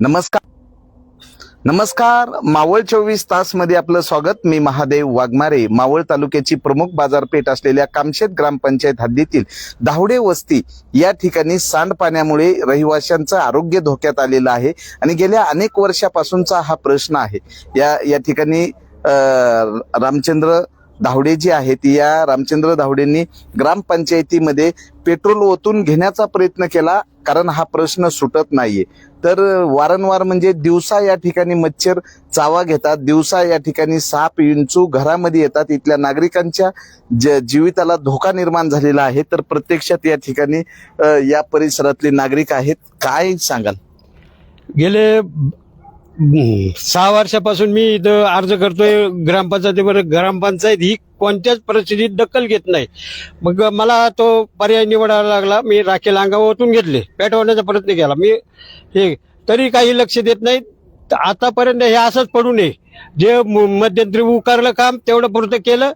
नमस्कार. नमस्कार. मावळ चोवीस तासमध्ये आपलं स्वागत. मी महादेव वाघमारे. मावळ तालुक्याची प्रमुख बाजारपेठ असलेल्या कामशेत ग्रामपंचायत हद्दीतील धावडे वस्ती या ठिकाणी सांडपाण्यामुळे रहिवाशांचं आरोग्य धोक्यात आलेलं आहे आणि गेल्या अनेक वर्षापासूनचा हा प्रश्न आहे. या या ठिकाणी रामचंद्र धावडे जी आहेत या रामचंद्र धावडेंनी ग्रामपंचायतीमध्ये पेट्रोल ओतून घेण्याचा प्रयत्न केला कारण हा प्रश्न सुटत नाहीये. तर वारंवार म्हणजे दिवसा या ठिकाणी मच्छर चावा घेतात दिवसा या ठिकाणी साप विंचू घरामध्ये येतात. इथल्या नागरिकांच्या ज- जीविताला धोका निर्माण झालेला आहे. तर प्रत्यक्षात या ठिकाणी या परिसरातले नागरिक आहेत. काय सांगाल? गेले सहा वर्षापासून मी इथं अर्ज करतोय ग्रामपंचायतीवर. ग्रामपंचायत ही कोणत्याच परिस्थितीत दखल घेत नाही. मग मला तो पर्याय निवडायला लागला. मी राखेल अंगावर घेतले. पेटवण्याचा प्रयत्न केला. मी हे तरी काही लक्ष देत नाही. तर आतापर्यंत हे असंच पडू नये. जे मध्यंतरी उकारलं काम तेवढं पुरतं केलं.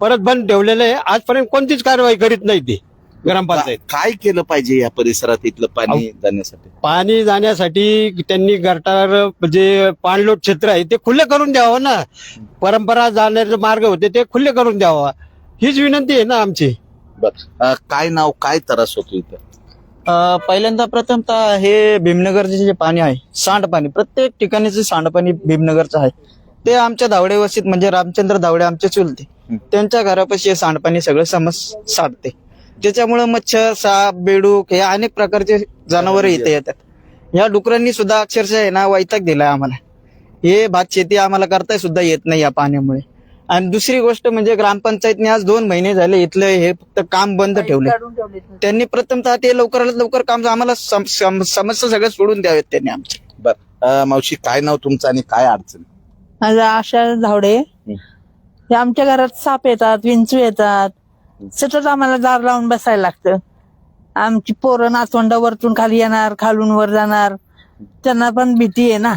परत बंद ठेवलेलं आहे. आजपर्यंत कोणतीच कारवाई करीत नाही ते. ग्रामपंचायत काय केलं पाहिजे या परिसरात इथलं पाणी जाण्यासाठी? पाणी जाण्यासाठी त्यांनी गटार जे पाणलोट क्षेत्र आहे ते खुले करून द्यावं ना. परंपरा जाण्याचे मार्ग होते ते खुले करून द्यावा. हीच विनंती आहे ना आमची. अ, काय नाव काय त्रास होतो इथं? अ, पहिल्यांदा प्रथमतः हे भीमनगरचे जे पाणी आहे सांडपाणी प्रत्येक ठिकाणीचे सांडपाणी भीमनगरचं आहे ते आमच्या धावडे वस्तीत म्हणजे रामचंद्र धावडे आमचे चुलते त्यांच्या घरापाशी हे सांडपाणी सगळं समज साठते त्याच्यामुळे मच्छर साप बेडूक हे अनेक प्रकारचे जनावर इथे येतात. या डुकरांनी सुद्धा अक्षरशः आहे ना वैताग दिलाय आम्हाला. हे भात शेती आम्हाला करता सुद्धा येत नाही या पाण्यामुळे. आणि दुसरी गोष्ट म्हणजे ग्रामपंचायतने आज दोन महिने झाले इथलं हे फक्त काम बंद ठेवले. त्यांनी प्रथमतः ते लवकरात लवकर काम आम्हाला सम- सम- समस्या सगळ्या सोडून द्यावेत त्यांनी आमची. बर मावशी काय नाव तुमचं आणि काय अडचण? माझं आशा धावडे हे आमच्या घरात साप येतात विंचू येतात. सतत आम्हाला दार लावून बसायला लागतं. आमची पोरं नातवंड वरतून खाली येणार खालून वर जाणार. त्यांना पण भीती आहे ना.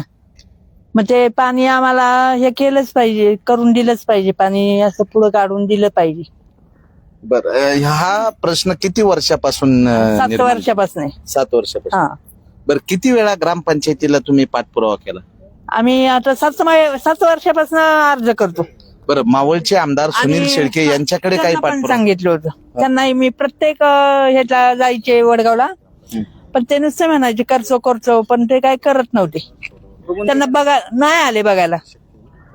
मग ते पाणी आम्हाला हे केलंच पाहिजे करून दिलंच पाहिजे. पाणी असं पुढं काढून दिलं पाहिजे. बर हा प्रश्न किती वर्षापासून अ, सात निर्माण- वर्षापासून आहे. सात वर्षापासून. हा. बर किती वेळा ग्रामपंचायतीला तुम्ही पाठपुरावा केला? आम्ही आता सात सात वर्षापासून अर्ज करतो. बरं मावळचे आमदार सुनील आणि शेळके यांच्याकडे काही त्यांना पण पाठपुरावा? सांगितलं होतं. त्यांना मी प्रत्येक अं, ह्याला जायचे वडगावला पण ते नुसते म्हणायचे करचो करचो पण ते काय करत नव्हते. त्यांना बघा नाही आले बघायला.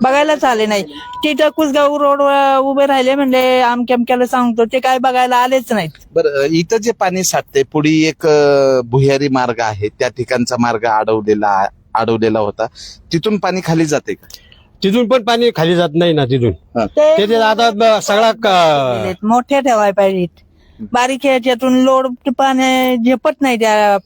बघायलाच आले नाही. तिथं कुसगाव रोड उभे राहिले म्हणजे आमक्या अमक्याला सांगतो ते काय बघायला आलेच नाहीत. बरं इथं जे पाणी साठते पुढे एक अ, भुयारी मार्ग आहे त्या ठिकाणचा मार्ग अडवलेला अडवलेला होता. तिथून पाणी खाली जाते का? तिथून पण पाणी खाली जात नाही ना तिथून. ते ते ते आता ब- सगळा क- दिलेत, मोठे ठेवाय पाहिजेत. बारीक ह्याच्यातून लोड पाणी झेपत नाही त्या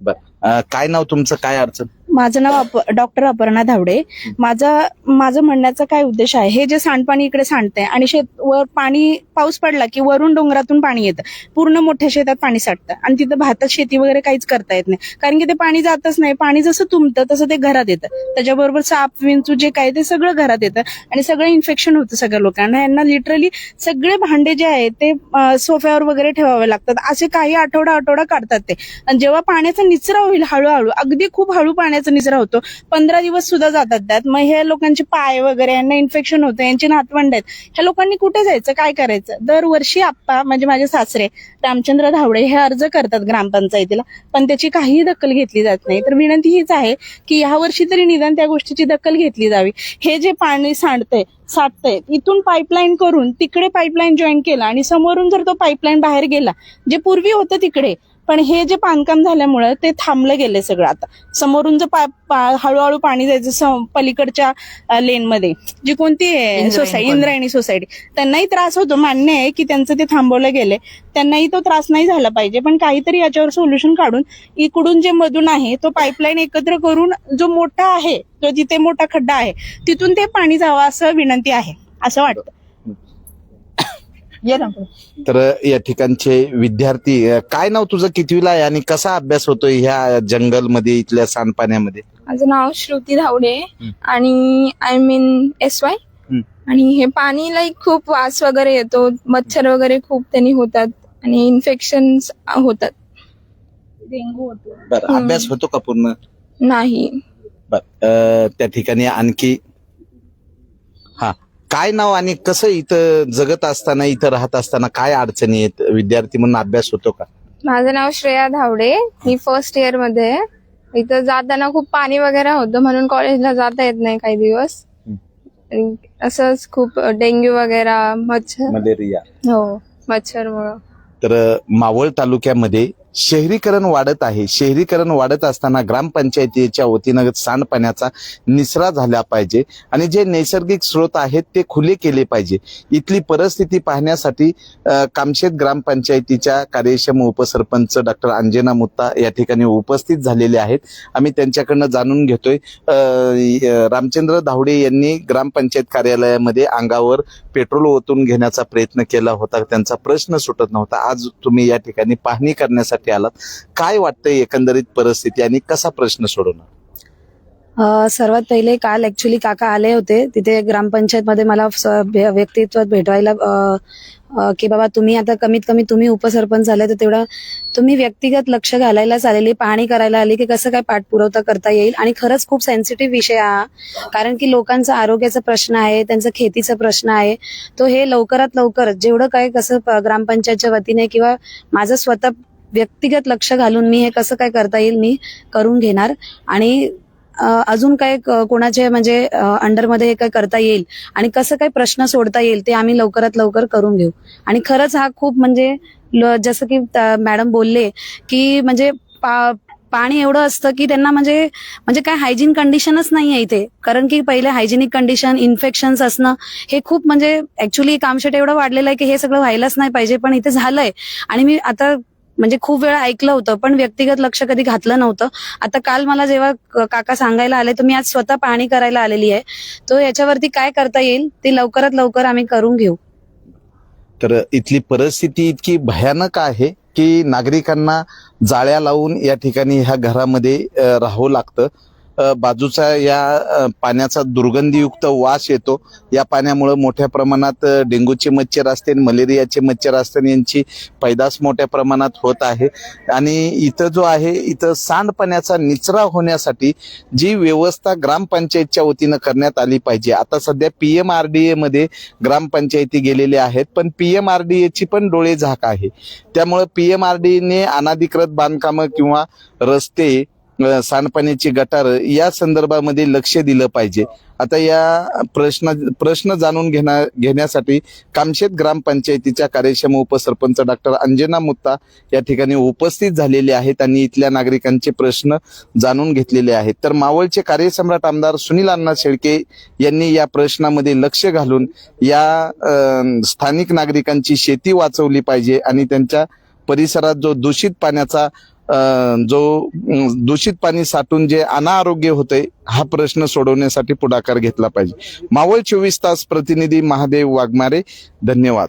बर. अ, काय नाव तुमचं? काय अडचण? माझं नाव डॉक्टर अपर्णा धावडे. माझा माझं म्हणण्याचा काय उद्देश आहे हे जे सांडपाणी इकडे सांडतंय आणि शेत वर पाणी पाऊस पडला की वरून डोंगरातून पाणी येतं. पूर्ण मोठ्या शेतात पाणी साठतं आणि तिथं भातात शेती वगैरे काहीच करता येत नाही. कारण की ते पाणी जातच नाही पाणी जसं तुंबतं तसं ते घरात येतं. त्याच्याबरोबर साप विंचू जे काय ते सगळं घरात येतं आणि सगळं इन्फेक्शन होतं सगळ्या लोकांना. यांना लिटरली सगळे भांडे जे आहेत ते सोफ्यावर वगैरे ठेवावे लागतात. असे काही आठवडा आठवडा काढतात ते. आणि जेव्हा पाण्याचा निचरा होईल हळूहळू अगदी खूप हळू पाणी पाण्याचा निचरा होतो. पंधरा दिवस सुद्धा जातात त्यात. मग हे लोकांचे पाय वगैरे यांना इन्फेक्शन होतं यांची नातवंड आहेत. ह्या लोकांनी कुठे जायचं? काय करायचं? दरवर्षी आप्पा म्हणजे माझे सासरे रामचंद्र धावडे हे अर्ज करतात ग्रामपंचायतीला पण त्याची काहीही दखल घेतली जात नाही. तर विनंती हीच आहे की ह्या वर्षी तरी निदान त्या गोष्टीची दखल घेतली जावी. हे जे पाणी सांडतंय साठतंय इथून पाईपलाईन करून तिकडे पाईपलाईन जॉईन केला आणि समोरून जर तो पाईपलाईन बाहेर गेला जे पूर्वी होतं तिकडे पण हे जे बांधकाम झाल्यामुळं ते थांबलं गेले सगळं आता. समोरून जर पा- हळूहळू पाणी जायचं पलीकडच्या लेनमध्ये. जी कोणती आहे सोसायटी इंद्रायणी सोसायटी. त्यांनाही त्रास होतो. मान्य आहे की त्यांचं ते थांबवलं गेले. त्यांनाही तो त्रास नाही झाला पाहिजे. पण काहीतरी याच्यावर सोल्युशन काढून इकडून जे मधून आहे तो पाईपलाईन एकत्र करून जो मोठा आहे जो जिथे मोठा खड्डा आहे तिथून ते पाणी जावं असं विनंती आहे. असं वाटतं. ये ना. तर या ठिकाणचे विद्यार्थी काय नाव तुझं कितवीला आहे आणि कसा अभ्यास होतोय ह्या जंगलमध्ये इथल्या सांडपाण्यामध्ये? माझं नाव श्रुती धावडे आणि आय मीन एस वाय. आणि हे पाणी लाईक खूप वास वगैरे येतो मच्छर वगैरे खूप त्यांनी होतात आणि इन्फेक्शन होतात. डेंगू होतो. बरं अभ्यास होतो का पूर्ण? नाही. बर त्या ठिकाणी आणखी काय नाव आणि कसं इथं जगत असताना इथं राहत असताना काय अडचणी आहेत? विद्यार्थी म्हणून अभ्यास होतो का? माझं नाव श्रेया धावडे. मी फर्स्ट इयरमध्ये. आहे. इथं जाताना खूप पाणी वगैरे होतं म्हणून कॉलेजला जाता येत नाही काही दिवस. आणि असंच खूप डेंग्यू वगैरे मच्छर. मलेरिया. हो मच्छरमुळं. तर मावळ तालुक्यामध्ये शहरीकरण वाढत आहे. शहरीकरण वाढत असताना ग्रामपंचायतीच्या वतीनं सांडपाण्याचा निसरा झाला पाहिजे आणि जे नैसर्गिक स्रोत आहेत ते खुले केले पाहिजे. इथली परिस्थिती पाहण्यासाठी कामशेत ग्रामपंचायतीच्या कार्यक्षम उपसरपंच डॉक्टर अंजना मुत्ता या ठिकाणी उपस्थित झालेले आहेत. आम्ही त्यांच्याकडनं जाणून घेतोय. रामचंद्र धावडे यांनी ग्रामपंचायत कार्यालयामध्ये अंगावर पेट्रोल ओतून घेण्याचा प्रयत्न केला होता. त्यांचा प्रश्न सुटत नव्हता. आज तुम्ही या ठिकाणी पाहणी करण्यासाठी आलात. काय वाटतंय एकंदरीत परिस्थिती आणि कसा प्रश्न सोडवणार? अ, सर्वात पहिले काल ऍक्च्युली काका आले होते. तिथे ग्रामपंचायत मध्ये मला स- भे- व्यक्तित्वात भेटवायला अ, अ, की बाबा तुम्ही आता कमीत कमी तुम्ही उपसरपंच झाले तर तेवढा तुम्ही व्यक्तिगत लक्ष घालायलाच आलेली पाहणी करायला आली की कसं काय पाठपुरवठा करता येईल. आणि खरंच खूप सेन्सिटिव्ह विषय हा कारण की लोकांचा आरोग्याचा प्रश्न आहे त्यांचा खेतीचा प्रश्न आहे. तो हे लवकरात लवकर जेवढं काय कसं प- ग्रामपंचायतच्या वतीने किंवा माझं स्वतः व्यक्तिगत लक्ष घालून मी हे कसं काय करता येईल मी करून घेणार. आणि अजून काय कोणाचे म्हणजे अंडरमध्ये हे काय करता येईल आणि कसं काय प्रश्न सोडता येईल ते आम्ही लवकरात लवकर करून घेऊ. आणि खरंच हा खूप म्हणजे जसं की मॅडम बोलले की म्हणजे पा- पाणी एवढं असतं की त्यांना म्हणजे म्हणजे काय हायजीन कंडिशनच नाही आहे इथे. कारण की पहिले हायजिनिक कंडिशन इन्फेक्शन्स असणं हे खूप म्हणजे ऍक्च्युली कामशेट एवढं वाढलेलं आहे की हे सगळं व्हायलाच नाही पाहिजे. पण इथे झालंय. आणि मी आता म्हणजे खूप वेळा ऐकलं होतं पण व्यक्तिगत लक्ष कधी घातलं नव्हतं. आता काल मला जेव्हा काका सांगायला आले तर मी आज स्वतः पाहणी करायला आलेली आहे. तो याच्यावरती काय करता येईल ते लवकरात लवकर आम्ही करून घेऊ. तर इथली परिस्थिती इतकी भयानक आहे की नागरिकांना जाळ्या लावून या ठिकाणी ह्या घरामध्ये राहावं लागतं. बाजूचा या पाण्याचा दुर्गंधीयुक्त वास येतो. या पाण्यामुळे मोठ्या प्रमाणात डेंग्यूचे मच्छर असतील मलेरियाचे मच्छर असतील यांची पैदास मोठ्या प्रमाणात होत आहे. आणि इथं जो आहे इथं सांडपाण्याचा निचरा होण्यासाठी जी व्यवस्था ग्रामपंचायतच्या वतीनं करण्यात आली पाहिजे. आता सध्या पी एम आर डी एमध्ये ग्रामपंचायती गेलेले आहेत पण पी एम आर डी एची पण डोळे झाक आहे. त्यामुळे पीएम आर डी ने अनाधिकृत बांधकामं किंवा रस्ते सांडपाण्याची गटार या संदर्भामध्ये लक्ष दिलं पाहिजे. आता या प्रश्न प्रश्न जाणून घेण्या घेण्यासाठी कामशेत ग्रामपंचायतीच्या कार्यक्षम उपसरपंच डॉक्टर अंजना मुत्ता या ठिकाणी उपस्थित झालेले आहेत आणि इथल्या नागरिकांचे प्रश्न जाणून घेतलेले आहेत. तर मावळचे कार्यसम्राट आमदार सुनील अण्णा शेळके यांनी या प्रश्नामध्ये लक्ष घालून या स्थानिक नागरिकांची शेती वाचवली पाहिजे आणि त्यांच्या परिसरात जो दूषित पाण्याचा जो दूषित पाणी साठून जे अनारोग्य होते हा प्रश्न सोडवण्यासाठी पुढाकार घेतला पाहिजे. मावळ चोवीस तास प्रतिनिधी महादेव वाघमारे धन्यवाद.